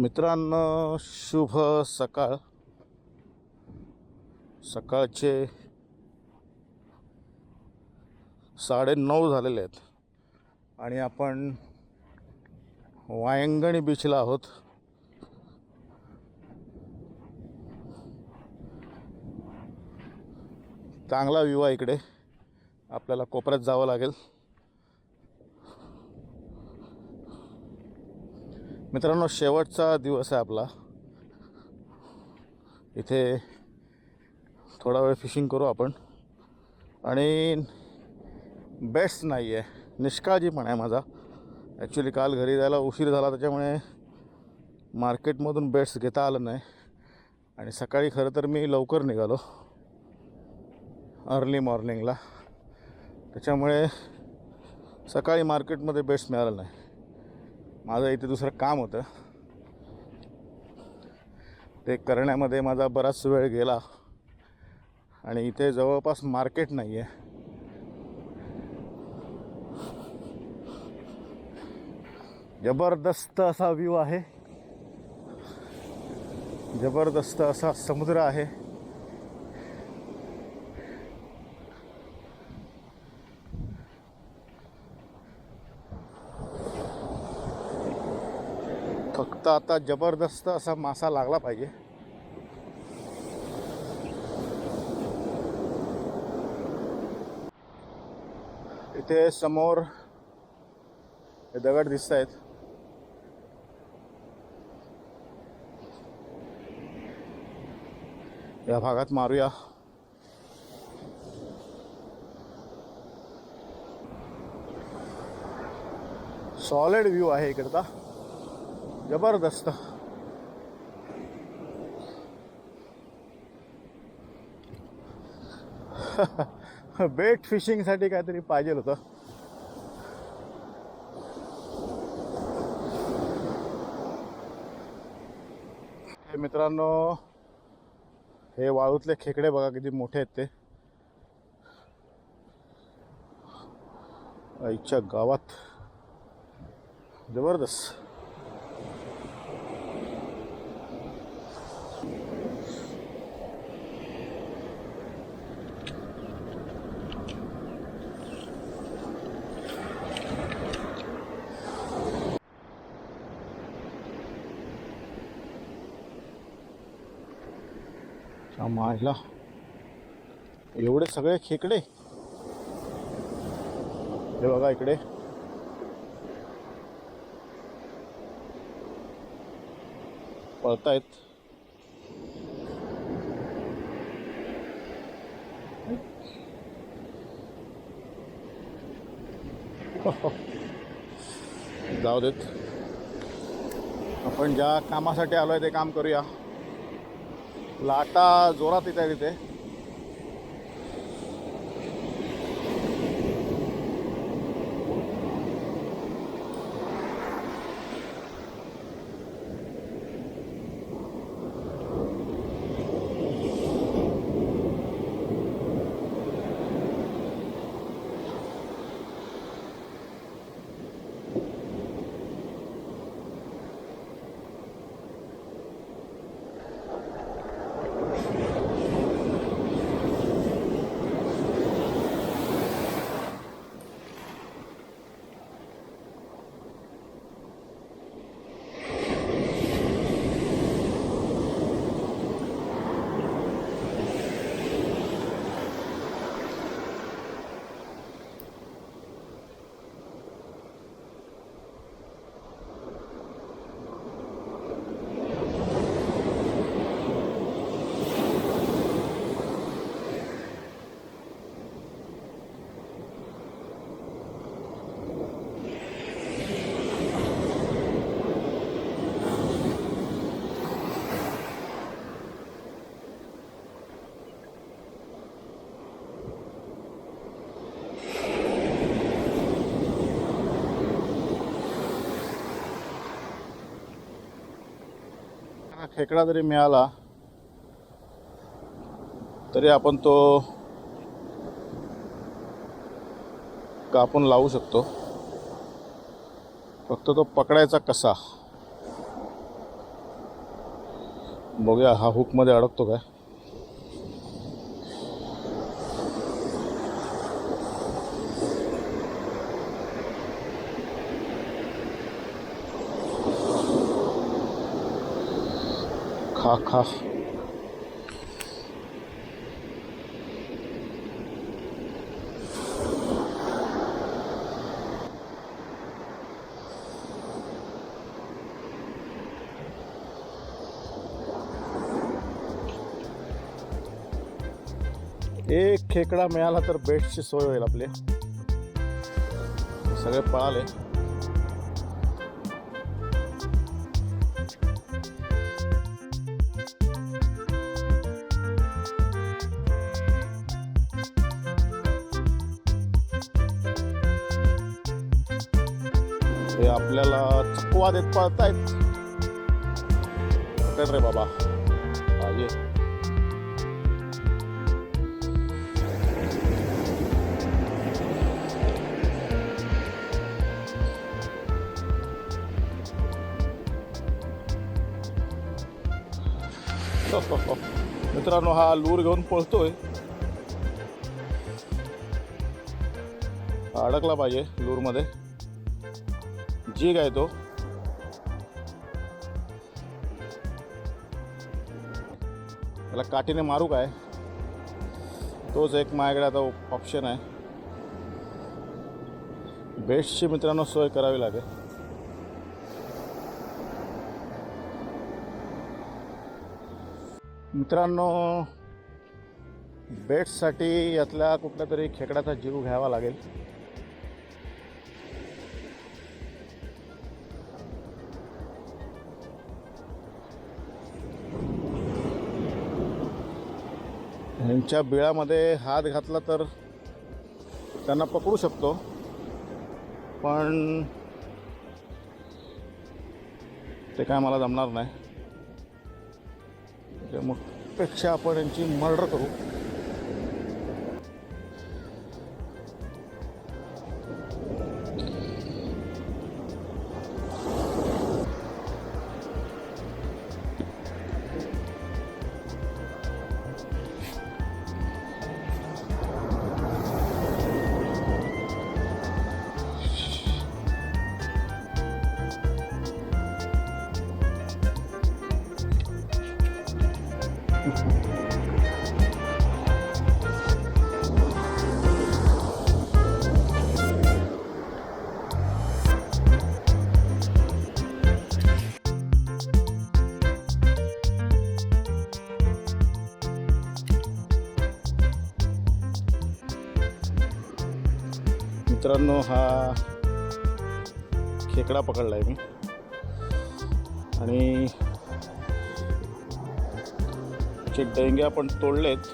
मित्रांनो शुभ सकाळ. सकाळचे साडे नऊ झालेले आहेत आणि आपण वायंगणी बीचला आहोत. चांगला व्ह्यू आहे इकडे. आपल्याला कोपऱ्यात जावं लागेल. मित्रांनो शेवटचा दिवस आहे आपला. इथे थोडा वेळ फिशिंग करू आपण. आणि बेस्ट नाही आहे निष्काळजीपण आहे माझा. ॲक्च्युली काल घरी जायला उशीर झाला त्याच्यामुळे मार्केटमधून बेट्स घेता आलं नाही. आणि सकाळी खरं तर मी लवकर निघालो. अर्ली मॉर्निंगला त्याच्यामुळे सकाळी मार्केटमध्ये बेस्ट मिळालं नाही. माझं इथे दुसरं काम होतं. ते करण्यामध्ये माझा बराच वेळ गेला. आणि इथे जवळपास मार्केट नाही आहे जबरदस्त असा व्ह्यू आहे. जबरदस्त असा समुद्र आहे. फक्त आता जबरदस्त असा मासा लागला पाहिजे. इथे समोर हे दगड दिसत आहेत या भागात मारूया. सॉलिड व्ह्यू आहे इकडचा. जबरदस्त. बेट फिशिंगसाठी काहीतरी पाहिजे होतं. हे मित्रांनो हे वाळूतले खेकडे बघा किती मोठे आहेत ते. आईच्या गावात. जबरदस्त. मायला. एवढे सगळे खेकडे? हे बघा इकडे. पळतायत. जाऊ देत. आपण ज्या कामासाठी आलोय ते काम करूया. लाटा जोरात येत आहे तिथे खेकडा जरी मिळाला तरी आपण तो कापून लावू शकतो. फक्त तो पकडायचा कसा? बघूया हा हुकमध्ये अडकतो काय? खा खा एक खेकडा मिळाला तर बेस्टची सोय होईल आपली. सगळे पळाले. हे आपल्याला चकवा देत पाळतायत. पकड रे बाबा. पाहिजे मित्रांनो हा लूर घेऊन पळतोय. अडकला पाहिजे लूरमध्ये. जीग आहे तो? त्याला काठीने मारू काय? तोच एक माझ्याकडे आता ऑप्शन आहे. बेस्टची मित्रांनो सोय करावी लागेल. मित्रांनो बेट्ससाठी यातल्या कुठल्या तरी खेकड्याचा जीव घ्यावा लागेल. त्यांच्या बिळामध्ये हात घातला तर त्यांना पकडू शकतो. पण ते काय मला जमणार नाही. मग पेक्षा आपण यांची मर्डर करू. मित्रांनो हा खेकडा पकडला आहे मी. आणि चे डेंगे आपण तोडलेत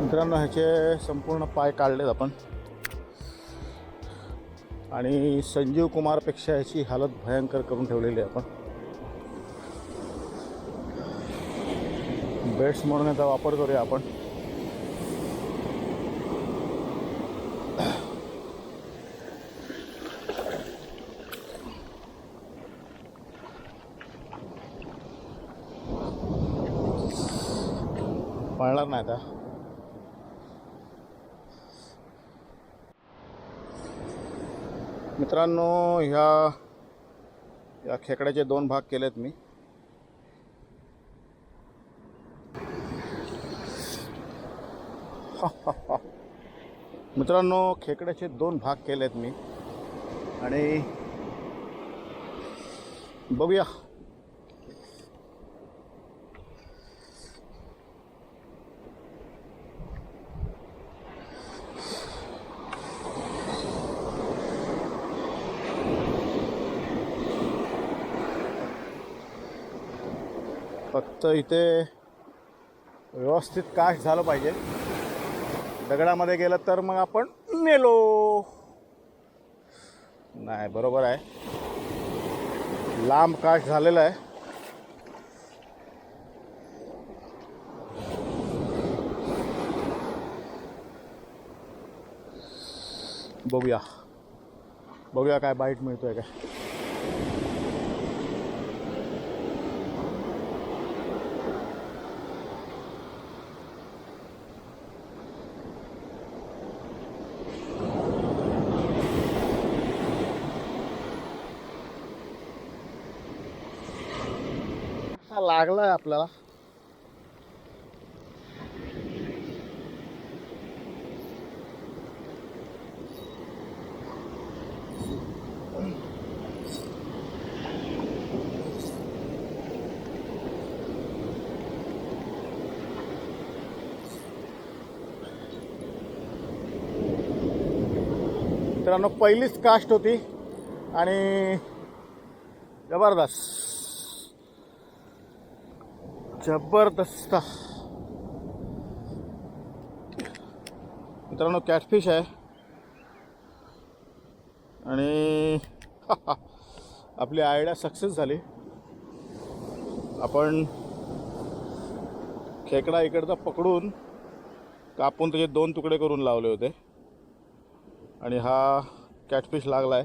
मित्रांनो ह्याचे संपूर्ण पाय काढलेत आपण. आणि संजीव कुमारपेक्षा याची हालत भयंकर करून ठेवलेली आहे आपण. बेट्स म्हणून याचा वापर करूया आपण पळणार नाही आता मित्रांनो ह्या या खेकड्याचे दोन भाग केलेत मी. मित्रांनो खेकड्याचे दोन भाग केलेत मी. आणि बघूया. तर इथे व्यवस्थित काश झालं पाहिजे. दगडामध्ये गेलं तर मग आपण नेलो. नाही बरोबर आहे. लांब काश झालेला आहे. बघूया. बघूया काय बाईट मिळतोय काय. लागलाय आपल्याला. मित्रांनो पहिलीच कास्ट होती आणि जबरदस्त. जबरदस्त. मित्रांनो कॅटफिश आहे. आणि आपली आयडिया सक्सेस झाली. आपण खेकडा इकडचा पकडून कापून त्याचे दोन तुकडे करून लावले होते. आणि हा कॅटफिश लागला आहे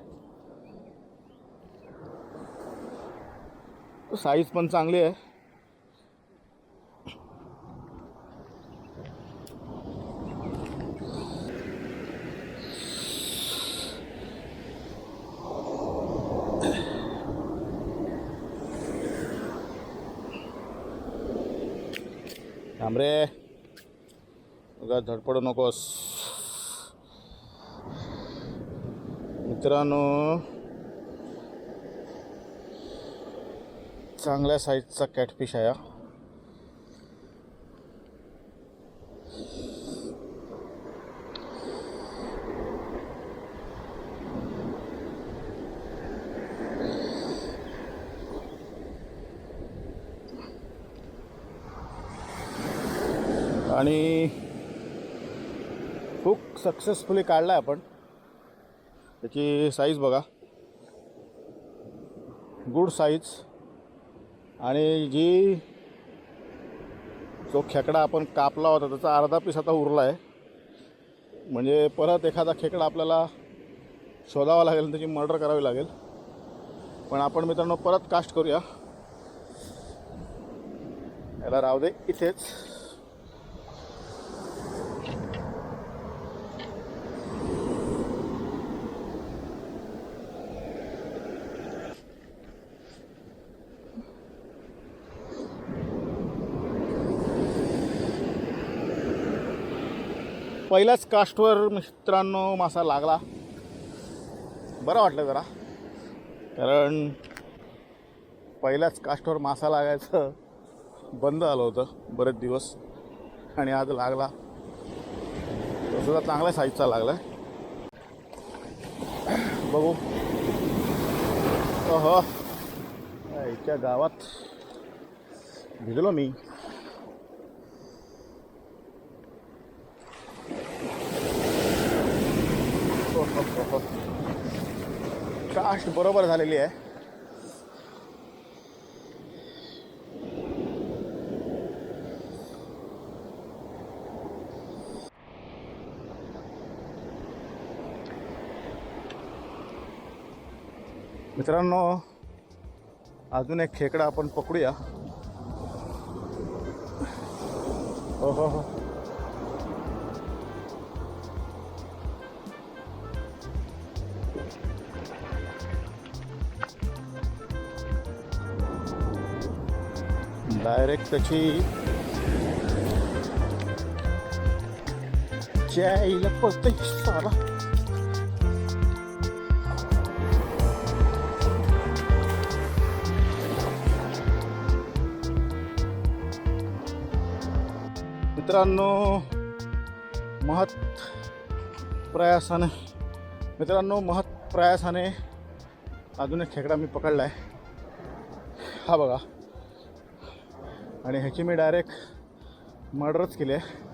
साईज पण चांगली आहे. थांब रे झडपडू धडपडू नकोस. मित्रांनो चांगल्या साईजचा कॅटफिश आहे आणि हुक सक्सेसफुली काढला आपण. त्याची साईज बघा. गुड साईज आणि जी जो खेकडा आपण कापला होता त्याचा अर्धा पीस आता उरला आहे म्हणजे परत एखादा खेकडा आपल्याला शोधावा लागेल त्याची मर्डर करावी लागेल. पण आपण मित्रांनो परत कास्ट करूया. याला राहू दे इथेच. पहिल्याच कास्टवर मित्रांनो मासा लागला. बरं वाटलं जरा. कारण पहिल्याच कास्टवर मासा लागायचं बंद झालं होतं बरेच दिवस. आणि आज लागला. तो सुद्धा चांगल्या साईजचा लागला. बघू. अह. याच्या गावात भिजलो मी. कास्ट बरोबर झालेली आहे. मित्रांनो अजून एक खेकडा आपण पकडूया. हो हो हो. डायरेक्ट त्याची चायला पळतंय सारा मित्रांनो महत् प्रयासाने मित्रांनो महत् प्रयासाने अजून एक खेकडा मी पकडला आहे हा बघा. आणि ह्याची मी डायरेक्ट मर्डरच केली आहे.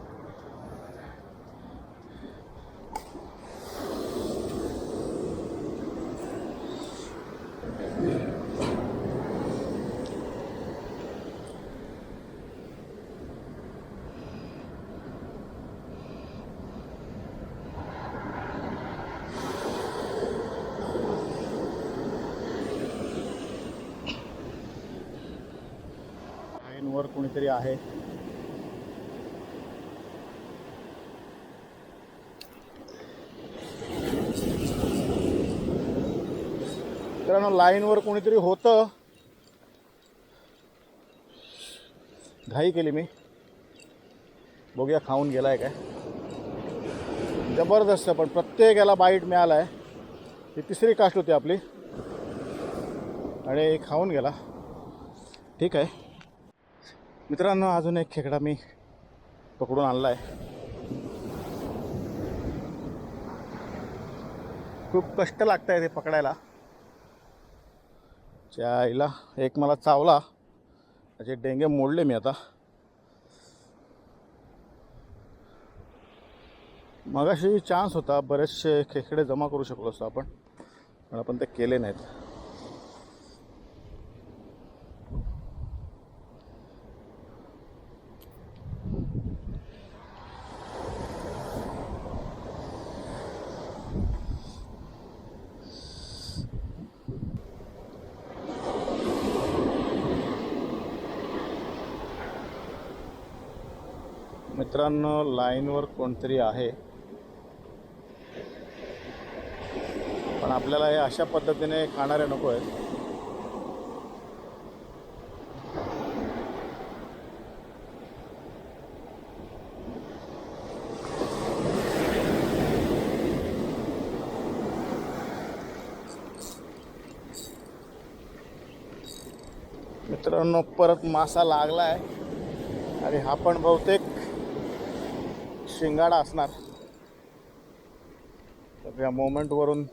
समोर कोणीतरी आहे. मित्रांनो लाईनवर कोणीतरी होतं. घाई केली मी. बघूया खाऊन गेलाय काय. जबरदस्त पण प्रत्येकाला बाईट मिळाला आहे ही तिसरी कास्ट होती आपली. आणि खाऊन गेला. ठीक आहे. मित्रांनो अजून एक खेकडा मी पकडून आणला आहे खूप कष्ट लागत आहे ते पकडायला. त्या आईला एक मला चावला त्याचे डेंगे मोडले मी आता. मगाशी चान्स होता बरेचसे खेकडे जमा करू शकलो असतो आपण पण आपण ते केले नाहीत. मित्रांनो लाईनवर कोणतरी आहे. पण आपल्याला हे अशा पद्धतीने खाणारे नको आहेत. मित्रांनो परत मासा लागला आहे आणि हा पण बहुतेक शिंगाडा असणार. तर या मोमेंटवरून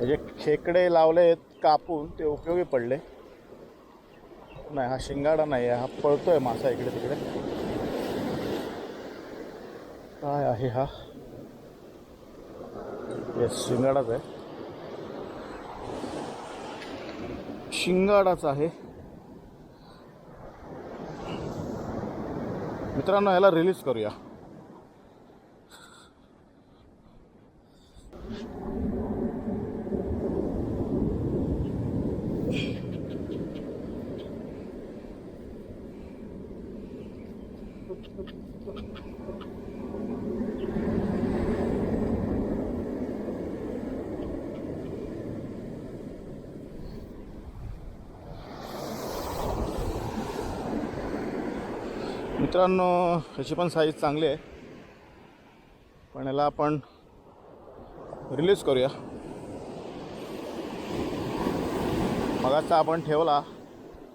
जे खेकडे लावले आहेत कापून ते उपयोगी पडले. नाही हा शिंगाडा नाही आहे हा पळतोय मासा इकडे तिकडे. काय आहे हा? येस शिंगाडाच आहे. शिंगाडाच आहे. मित्रांनो ह्याला रिलीज करूया. मित्रांनो ह्याची पण साईज चांगली आहे. पण याला आपण रिलीज करूया. मगाचा आपण ठेवला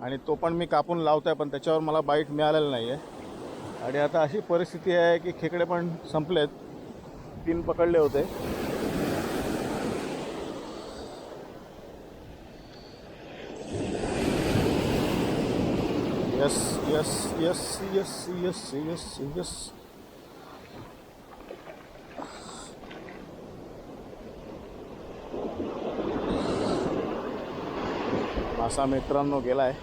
आणि तो पण मी कापून लावतो आहे पण त्याच्यावर मला बाईट मिळालेलं नाही आहे आणि आता अशी परिस्थिती आहे की खेकडे पण संपलेत. तीन पकडले होते. Yes yes yes yes yes yes yes मासा मित्रांनो गेलाय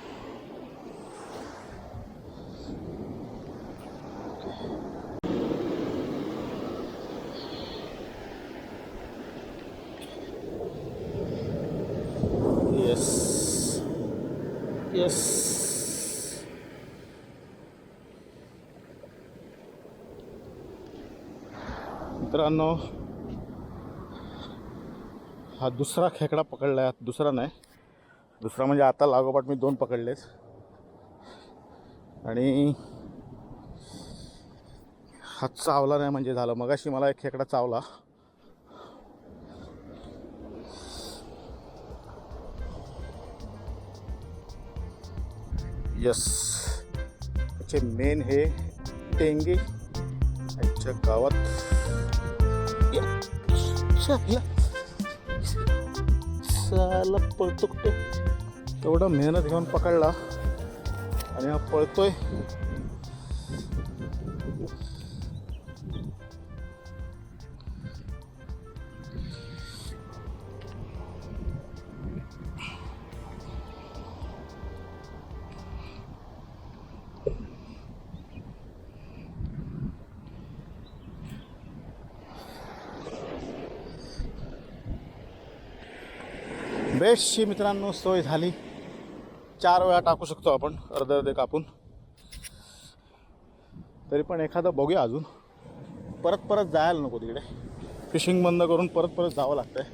येस येस मित्रांनो हा दुसरा खेकडा पकडला आहे दुसरा नाही. दुसरा म्हणजे आता लागोपाठ मी दोन पकडलेच आणि हा चावला नाही म्हणजे झालं. मगाशी मला एक खेकडा चावला. यस. याचे मेन हे टेंगी यांच्या गावात साला पळतो कुठे? एवढं मेहनत घेऊन पकडला आणि हा पळतोय. बेस्टची मित्रांनो सोय झाली. चार वेळा टाकू शकतो आपण अर्धे अर्धे कापून. तरी पण एखादं बघूया अजून. परत परत जायला नको तिकडे. फिशिंग बंद करून परत परत जावं लागतंय.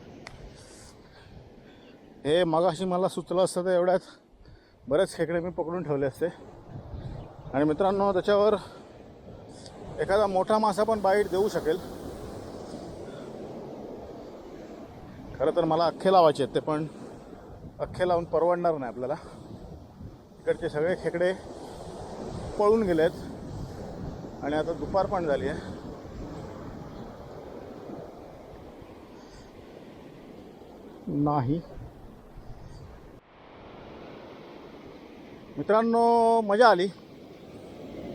हे मगाशी मला सुचलं असतं तर एवढ्यात बरेच खेकडे मी पकडून ठेवले असते. आणि मित्रांनो त्याच्यावर एखादा मोठा मासा पण बाईट देऊ शकेल. खरं तर मला अख्खे लावायचे आहेत ते पण. अख्खे लावून परवडणार नाही आपल्याला. इकडचे सगळे खेकडे पळून गेले आहेत आणि आता दुपार पण झाली आहे. नाही. मित्रांनो मजा आली.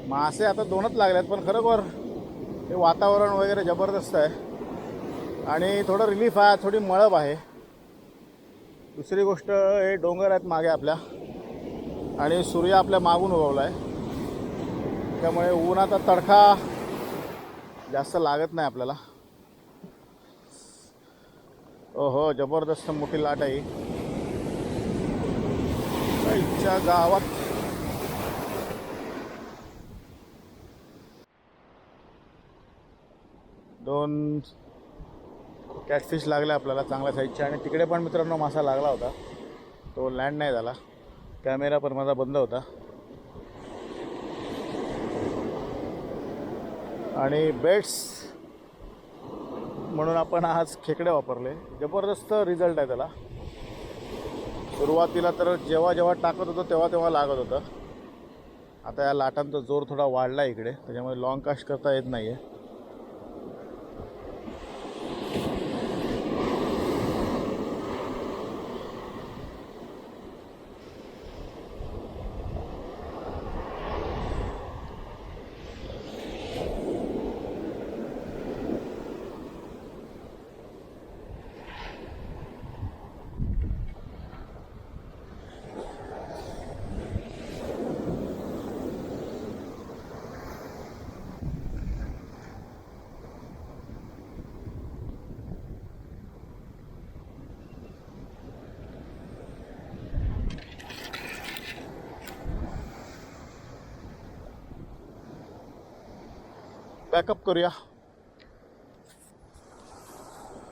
मासे आता दोनच लागले आहेत पण खरोखर हे वातावरण वगैरे जबरदस्त आहे. आणि थोडं रिलीफ आहे थोडी मळब आहे. दुसरी गोष्ट हे डोंगर आहेत मागे आपल्या. आणि सूर्य आपल्या मागून उगवला आहे त्यामुळे उन्हाचा तडका जास्त लागत नाही आपल्याला. ओहो जबरदस्त मोठी लाट आहे इच्छा गावात. दोन कॅटफिश लागले आपल्याला चांगल्या साईजच्या आणि तिकडे पण मित्रांनो मासा लागला होता. तो लँड नाही झाला. कॅमेरा पण माझा बंद होता. आणि बेट्स म्हणून आपण आज खेकडे वापरले. जबरदस्त रिझल्ट आहे त्याला. सुरुवातीला तर जेव्हा जेव्हा टाकत होतो तेव्हा तेव्हा लागत होतं. आता या लाटांचा जोर थोडा वाढला इकडे. त्याच्यामुळे लॉंग कास्ट करता येत नाही आहे बॅकअप करूया.